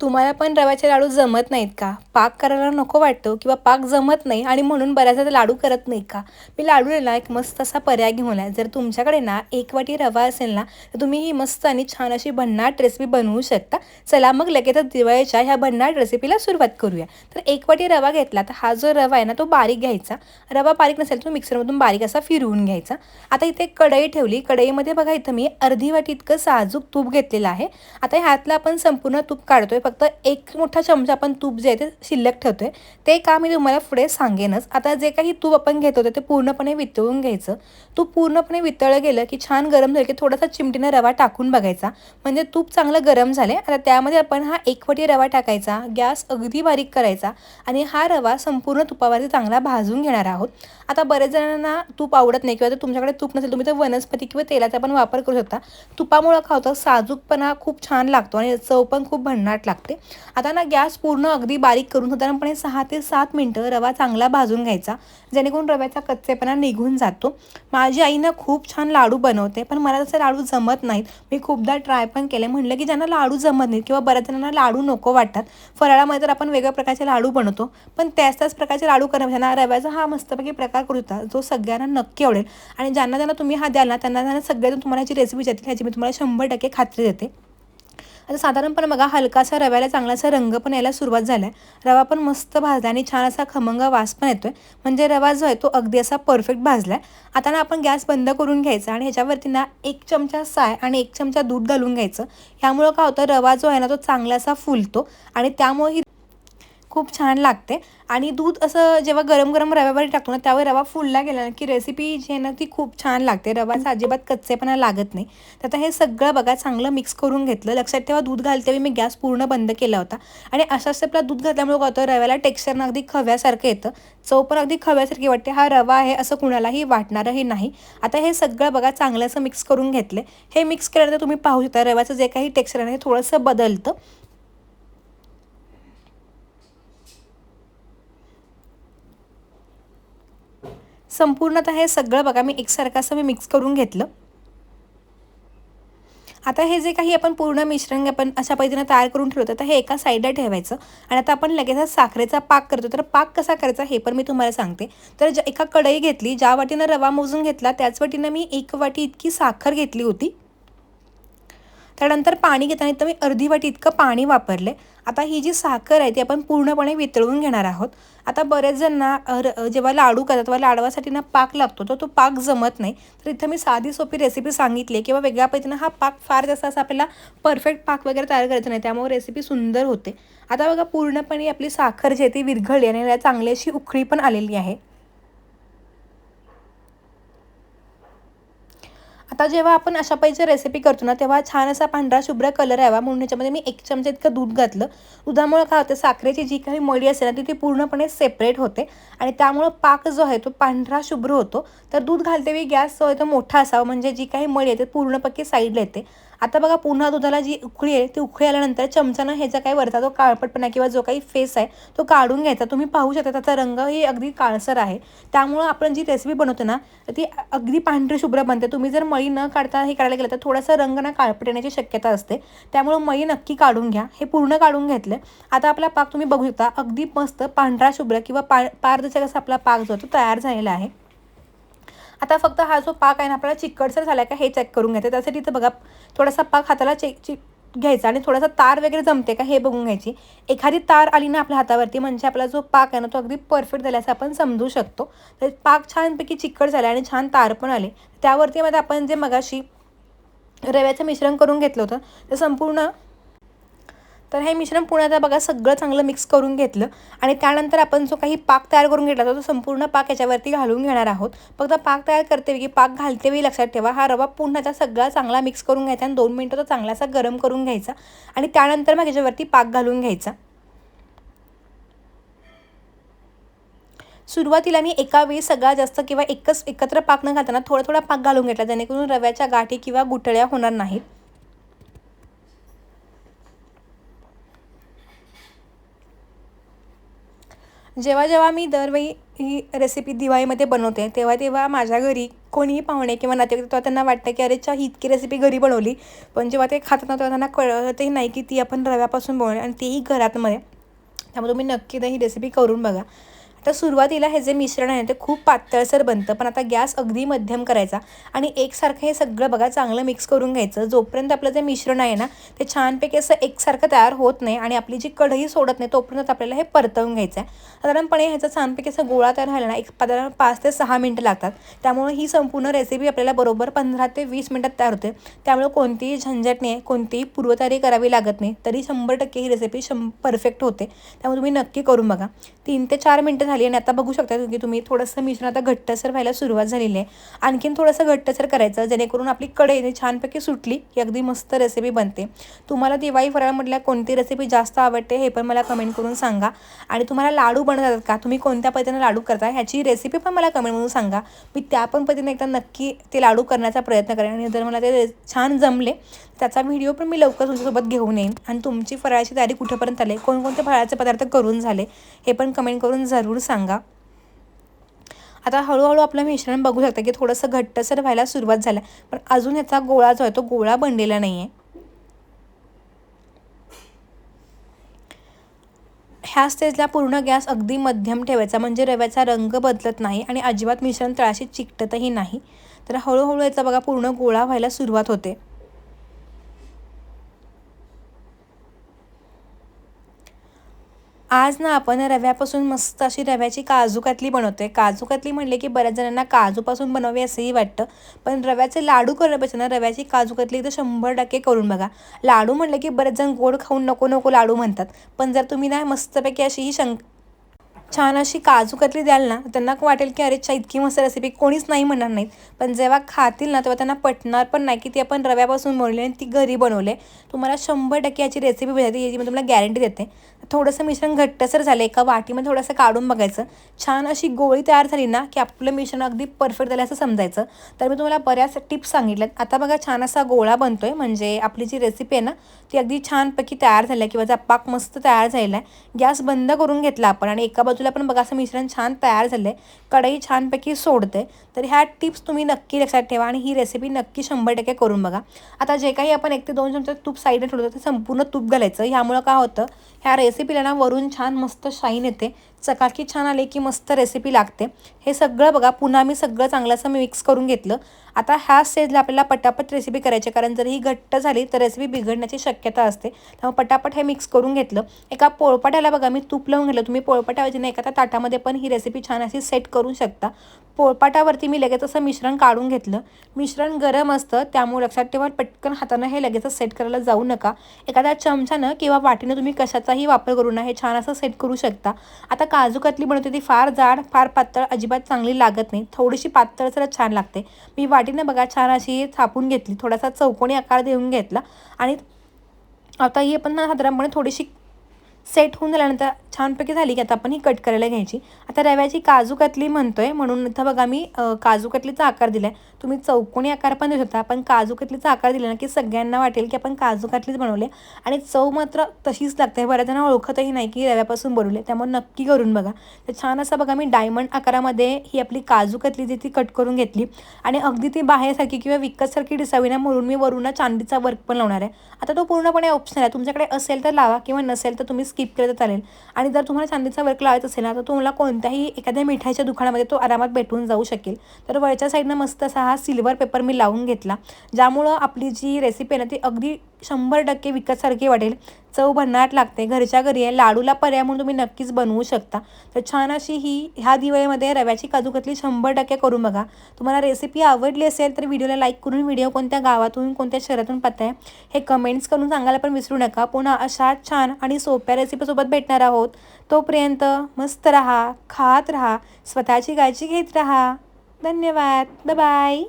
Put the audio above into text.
तुम्हाला पण रव्याचे लाडू जमत नाहीत का? पाक करायला नको वाटतो किंवा पाक जमत नाही आणि म्हणून बऱ्याचदा लाडू करत नाही का? मी लाडूला एक मस्त असा पर्याय घेऊन आहे. जर तुमच्याकडे ना एक वाटी रवा असेल ना तर तुम्ही ही मस्त आणि छान अशी भन्नाट रेसिपी बनवू शकता. चला मग लगेचच दिवाळीच्या ह्या भन्नाट रेसिपीला सुरुवात करूया. तर एक वाटी रवा घेतला तर हा जो रवा आहे ना तो बारीक घ्यायचा. रवा बारीक नसेल तो मिक्सरमधून बारीक असा फिरवून घ्यायचा. आता इथे कढई ठेवली. कढईमध्ये बघा इथं मी अर्धी वाटी इतकं साजूक तूप घेतलेलं आहे. आता ह्यातलं आपण संपूर्ण तूप काढतोय. फक्त एक मोठा चमचा आपण तूप जे आहे ते शिल्लक ठेवतोय. ते का मी तुम्हाला पुढे सांगेनच. आता जे काही तूप आपण घेत होते ते पूर्णपणे वितळून घ्यायचं. तूप पूर्णपणे वितळलं गेलं की छान गरम झालं की थोडासा चिमटीनं रवा टाकून बघायचा. म्हणजे तूप चांगलं गरम झाले आता त्यामध्ये आपण हा एकवटी रवा टाकायचा. गॅस अगदी बारीक करायचा. आणि हा रवा संपूर्ण तुपावरती चांगला भाजून घेणार आहोत. आता बरेच जणांना तूप आवडत नाही किंवा तुमच्याकडे तूप नसेल तुम्ही तर वनस्पती किंवा तेलाचा पण वापर करू शकता. तुपामुळं खावतं साजूकपणा खूप छान लागतो आणि चव पण खूप भन्नाट लागतो. आता ना गॅस पूर्ण अगदी बारीक करून साधारणपणे सहा ते सात मिनटं रवा चांगला भाजून घ्यायचा. जेणेकरून रव्याचा कच्चेपणा निघून जातो. माझी आई ना खूप छान लाडू बनवते पण मला तसे लाडू जमत नाहीत. मी खूपदा ट्राय पण केले. म्हणलं की ज्यांना लाडू जमत नाहीत किंवा बऱ्याच जणांना लाडू नको वाटतात फराळामध्ये तर आपण वेगळ्या प्रकारचे लाडू बनवतो. पण त्याच त्याच प्रकारचे लाडू करण्यापेक्षा रव्याचा हा मस्तपैकी प्रकार करू जो सगळ्यांना नक्की आवडेल. आणि ज्यांना ज्यांना तुम्ही हा द्याल ना त्यांना त्यांना सगळ्यातून तुम्हाला जी रेसिपी जातील ह्याची मी तुम्हाला शंभर टक्के खात्री देते. आता साधारणपणे बघा हलकासा रव्याला चांगलासा रंग पण यायला सुरुवात झाला आहे रवा पण मस्त भाजला आणि छान असा खमंग वास पण येतोय. म्हणजे रवा जो आहे तो अगदी असा परफेक्ट भाजला आहे आता ना आपण गॅस बंद करून घ्यायचा आणि ह्याच्यावरती ना एक चमचा साय आणि एक चमचा दूध घालून घ्यायचं. ह्यामुळं काय होतं रवा जो आहे ना तो चांगलासा फुलतो आणि त्यामुळे ही खूप छान लागते. आणि दूध असं जेव्हा गरम गरम रव्यावर टाकतो ना त्यावर रवा फुलला गेला ना की रेसिपी जी आहे ना ती खूप छान लागते. रवाचा अजिबात कच्चेपणा लागत नाही. तर आता हे सगळं बघा चांगलं मिक्स करून घेतलं. लक्षात तेव्हा दूध घालते मी गॅस पूर्ण बंद केला होता. आणि अशा स्टेपला दूध घातल्यामुळे काय होतं रव्याला टेक्स्चरनं अगदी खव्यासारखं येतं. चव पण अगदी खव्यासारखी वाटते. हा रवा आहे असं कुणालाही वाटणारही नाही. आता हे सगळं बघा चांगलं असं मिक्स करून घेतलं हे मिक्स केल्यानंतर तुम्ही पाहू शकता रव्याचं जे काही टेक्स्चर आहे थोडंसं बदलतं. संपूर्णतः हे सगळं बघा मी एकसारखं असं मी मिक्स करून घेतलं. आता हे जे काही आपण पूर्ण मिश्रण आपण अशा पद्धतीनं तयार करून ठेवतो तर हे एका साईडला ठेवायचं. आणि आता आपण लगेच साखरेचा पाक करतो. तर पाक कसा करायचा हे पण मी तुम्हाला सांगते. तर ज एका कढई घेतली ज्या वाटीनं रवा मोजून घेतला त्याच वाटीनं मी एक वाटी इतकी साखर घेतली होती. त्यानंतर पाणी घेताना इथं मी अर्धी वाटी इतकं पाणी वापरले. आता ही जी साखर आहे ती आपण पूर्णपणे वितळून घेणार आहोत. आता बरेच जणांना जेव्हा लाडू करतात तेव्हा लाडवासाठी ना पाक लागतो तर तो पाक जमत नाही. तर इथं मी साधी सोपी रेसिपी सांगितली किंवा वेगळ्या पद्धतीनं हा पाक फार जास्त असं आपल्याला परफेक्ट पाक वगैरे तयार करायचं नाही त्यामुळे रेसिपी सुंदर होते. आता बघा पूर्णपणे आपली साखर जी आहे ती विरघळली आणि चांगली अशी उखळी पण आलेली आहे. आता जेव्हा आपण अशा पैसे रेसिपी करतो ना तेव्हा छान असा पांढरा शुभ्र कलर यावा. म्हणून ह्याच्यामध्ये मी एक चमचा इतकं दूध घातलं. दुधामुळं काय होतं साखरेची जी काही मळी असेल ना ती ती पूर्णपणे सेपरेट होते. आणि त्यामुळं पाक जो आहे तो पांढरा शुभ्र होतो. तर दूध घालतेवेळी गॅस जो आहे तो मोठा असावा. म्हणजे जी काही मळी आहे ते पूर्णपक्की साईडला येते. आता बघा पुन्हा दुधाला जी उकळी आहे ती उकळी आल्यानंतर चमचानं ह्याचा काही वरचा जो काळपटपणा किंवा जो काही फेस आहे तो काढून घ्यायचा. तुम्ही पाहू शकता त्याचा रंगही अगदी काळसर आहे. त्यामुळं आपण जी रेसिपी बनवतो ना ती अगदी पांढरी शुभ्र बनते. तुम्ही जर मळी न काढता हे काढायला गेलं तर थोडासा रंग ना काळपट येण्याची शक्यता असते. त्यामुळं मळी नक्की काढून घ्या. हे पूर्ण काढून घेतलं आता आपला पाक तुम्ही बघू शकता अगदी मस्त पांढरा शुभ्र किंवा पा पारदर्शक असा आपला पाक जो तो तयार झालेला आहे. आता फक्त हा जो पाक आहे ना आपल्याला चिकटसर झाला आहे का हे चेक करून घ्यायचं. त्यासाठी इथं बघा थोडासा पाक हाताला चेक चिक घ्यायचा आणि थोडासा तार वगैरे जमते का हे बघून घ्यायची. एखादी तार आली ना आपल्या हातावरती म्हणजे आपला जो पाक आहे ना तो अगदी परफेक्ट झाला असं आपण समजू शकतो. तर पाक छानपैकी चिकट झाला आणि छान तार पण आले. त्यावरती मध्ये आपण जे मगाशी रव्याचं मिश्रण करून घेतलं होतं ते संपूर्ण तर हे मिश्रण पुण्यात बघा सगळं चांगलं मिक्स करून घेतलं. आणि त्यानंतर आपण जो काही पाक तयार करून घेतला तो संपूर्ण पाक याच्यावरती घालून घेणार आहोत. फक्त पाक तयार करते की पाक घालते वेळी लक्षात ठेवा हा रवा पुन्हा सगळा चांगला मिक्स करून घ्यायचा आणि दोन मिनटं तो चांगलासा गरम करून घ्यायचा. आणि त्यानंतर मग याच्यावरती पाक घालून घ्यायचा. सुरुवातीला मी एका वेळी सगळा जास्त किंवा एकच एकत्र पाक न घालताना थोडा थोडा पाक घालून घेतला जेणेकरून रव्याच्या गाठी किंवा गुठळ्या होणार नाहीत. जेव्हा जेव्हा मी दरवेळी ही रेसिपी दिवाळीमध्ये बनवते तेव्हा तेव्हा माझ्या घरी कोणीही पाहुणे किंवा नातेवाईक तेव्हा त्यांना वाटतं की अरे चा ही इतकी रेसिपी घरी बनवली. पण जेव्हा ते खातात ना तेव्हा त्यांना कळतही नाही की ती आपण रव्यापासून बनवली आणि तेही घरातमध्ये. त्यामुळे तुम्ही नक्की ही रेसिपी करून बघा. तर सुरुवातीला हे जे मिश्रण आहे ते खूप पातळसर बनतं पण आता गॅस अगदी मध्यम करायचा आणि एकसारखं हे सगळं बघा चांगलं मिक्स करून घ्यायचं. जोपर्यंत आपलं जे मिश्रण आहे ना ते छानपैकी असं एकसारखं तयार होत नाही आणि आपली जी कढई सोडत नाही तोपर्यंत आपल्याला हे परतवून घ्यायचं आहे साधारणपणे ह्याचा छानपैकी असं गोळा तयार व्हायला ना एक साधारण पाच ते सहा मिनटं लागतात. त्यामुळे ही संपूर्ण रेसिपी आपल्याला बरोबर पंधरा ते वीस मिनटात तयार होते. त्यामुळे कोणतीही झंझट नाही कोणतीही पूर्वतयारी करावी लागत नाही तरी शंभर टक्के ही रेसिपी शं परफेक्ट होते. त्यामुळे तुम्ही नक्की करून बघा. तीन ते चार मिनटं झाली आणि आता बघू शकता की तुम्ही थोडंसं मिश्रण आता घट्टसर व्हायला सुरुवात झालेली आहे. आणखीन थोडंसं घट्टसर करायचं जेणेकरून आपली कढईने छानपैकी सुटली की अगदी मस्त रेसिपी बनते. तुम्हाला दिवाळी फराळमधल्या कोणती रेसिपी जास्त आवडते हे पण मला कमेंट करून सांगा. आणि तुम्हाला लाडू बनवतात का तुम्ही कोणत्या पद्धतीने लाडू करता ह्याची रेसिपी पण मला कमेंट करून सांगा. मी त्या पण पद्धतीने एकदा नक्की ते लाडू करण्याचा प्रयत्न करेन आणि जर मला ते छान जमले त्याचा व्हिडिओ पण मी लवकर तुमच्यासोबत घेऊन येईन. आणि तुमची फराळाची तयारी कुठेपर्यंत आले कोणकोणते फराळाचे पदार्थ करून झाले हे पण कमेंट करून जरूर सांगा. आता हळूहळू आपलं मिश्रण बघू शकता की थोडंसं घट्टसर व्हायला सुरुवात झालं पण अजून याचा गोळा जो आहे तो गोळा बनलेला नाही आहे ह्या स्टेजला पूर्ण गॅस अगदी मध्यम ठेवायचा. म्हणजे रव्याचा रंग बदलत नाही आणि अजिबात मिश्रण तळाशी चिकटतही नाही. तर हळूहळू याचा बघा पूर्ण गोळा व्हायला सुरुवात होते. आज ना आपण रव्यापासून मस्त अशी रव्याची काजू बनवतो आहे काजू कातली म्हणले की बऱ्याच जणांना काजूपासून बनवावी असंही वाटतं. पण रव्याचे लाडू करण्यापेक्षा ना रव्याची काजू कातली तर शंभर टक्के करून बघा. लाडू म्हणले की बरेच जण गोड खाऊन नको नको लाडू म्हणतात. पण जर तुम्ही ना मस्तपैकी अशी ही शंक छान अशी काजू कतली द्याल ना त्यांना वाटेल की अरे चा इतकी मस्त रेसिपी कोणीच नाही म्हणणार नाहीत. पण जेव्हा खातील ना तेव्हा त्यांना पटणार पण नाही की ती आपण रव्यापासून बनवली आणि ती घरी बनवले. तुम्हाला शंभर टक्के याची रेसिपी भेटते याची मी तुम्हाला गॅरंटी देते. थोडंसं मिश्रण घट्टसर झालं एका वाटीमध्ये थोडंसं काढून बघायचं. छान अशी गोळी तयार झाली ना की आपलं मिश्रण अगदी परफेक्ट झालं असं समजायचं. तर मी तुम्हाला बऱ्याच टिप्स सांगितल्यात. आता बघा छान असा गोळा बनतोय म्हणजे आपली जी रेसिपी आहे ना ती अगदी छानपैकी तयार झाली आहे किंवा जा पाक मस्त तयार झालेला आहे. गॅस बंद करून घेतला आपण आणि एका बाजूला पण बघा असं मिश्रण छान तयार झालं आहे कढई छानपैकी सोडते. तर ह्या टिप्स तुम्ही नक्की लक्षात ठेवा आणि ही रेसिपी नक्की शंभर टक्के करून बघा. आता जे काही आपण एक ते दोन चमचे तूप साईडने ठेवतो ते संपूर्ण तूप घालायचं. ह्यामुळं काय होतं ह्या रेसिपीला ना वरून छान मस्त शाईन येते. चकाकी छान आले की मस्त रेसिपी लागते. हे सगळं बघा पुन्हा मी सगळं चांगलं असं मी मिक्स करून घेतलं. आता ह्या स्टेजला आपल्याला पटापट रेसिपी करायची कारण जर ही घट्ट झाली तर रेसिपी बिघडण्याची शक्यता असते. त्यामुळे पटापट हे मिक्स करून घेतलं. एका पोळपाट्याला बघा मी तूप लावून घेतलं. तुम्ही पोळपाट्याऐवजी एखाद्या ताटामध्ये पण ही रेसिपी छान अशी सेट करू शकता. पोळपाटावरती मी लगेच असं मिश्रण काढून घेतलं. मिश्रण गरम असतं त्यामुळे लक्षात ठेवा पटकन हातानं हे लगेचच सेट करायला जाऊ नका. एखाद्या चमच्यानं किंवा वाटीनं तुम्ही कशाचाही वापर करू ना हे छान असं सेट करू शकता. आता काजू कतली बनवते ती फार जाड फार पातळ अजिबात चांगली लागत नाही. थोडीशी पातळ जरा छान लागते. मी वाटीनं बघा छान अशी थापून घेतली. थोडासा चौकोनी आकार देऊन घेतला. आणि आता ही पण साधारणपणे थोडीशी सेट होऊन झाल्यानंतर छानपैकी झाली की आता आपण ही कट करायला घ्यायची. आता रव्याची काजू कतली आहे म्हणून इथं बघा मी काजू कतलीचा आकार दिला आहे तुम्ही चौकोनी आकार पण देऊ शकता पण काजू कतलीचा आकार दिला ना की सगळ्यांना वाटेल की आपण काजू कतलीच बनवले. आणि चव मात्र तशीच लागते बऱ्याच जणांना ओळखतही नाही की रव्यापासून बनवले त्यामुळे नक्की करून बघा. तर छान असं बघा मी डायमंड आकारामध्ये ही आपली काजू कतली जी ती कट करून घेतली. आणि अगदी ती बाहेरसारखी किंवा विकतसारखी दिसावी ना म्हणून मी वरून चांदीचा वर्क पण लावणार आहे. आता तो पूर्णपणे ऑप्शन आहे. तुमच्याकडे असेल तर लावा किंवा नसेल तर तुम्ही स्किप केलं तर चालेल. आणि जर तुम्हाला चांदीचा वर्क लावायचा असेल ना तर तुम्हाला कोणत्याही एखाद्या मिठाईच्या दुकानामध्ये तो आरामात भेटून जाऊ शकेल. तर वरच्या साईडनं मस्त असा हा सिल्वर पेपर मी लावून घेतला. ज्यामुळं आपली जी रेसिपी आहे ना ती अगदी शंभर टक्के विकतसारखी वाटेल. चव भन्नाट लागते. घरच्या घरी आहे. लाडूला पर्याय म्हणून तुम्ही नक्कीच बनवू शकता. तर छान अशी ही ह्या दिवाळीमध्ये रव्याची काजूकतली शंभर टक्के करून बघा. तुम्हाला रेसिपी आवडली असेल तर व्हिडिओला लाईक करून व्हिडिओ कोणत्या गावातून कोणत्या शहरातून आहे हे कमेंट्स करून सांगायला पण विसरू नका. पुन्हा अशा छान आणि सोप्या रेसिपीसोबत भेटणार आहोत. तोपर्यंत मस्त राहा खात राहा स्वतःची काळजी घेत राहा. धन्यवाद. बाय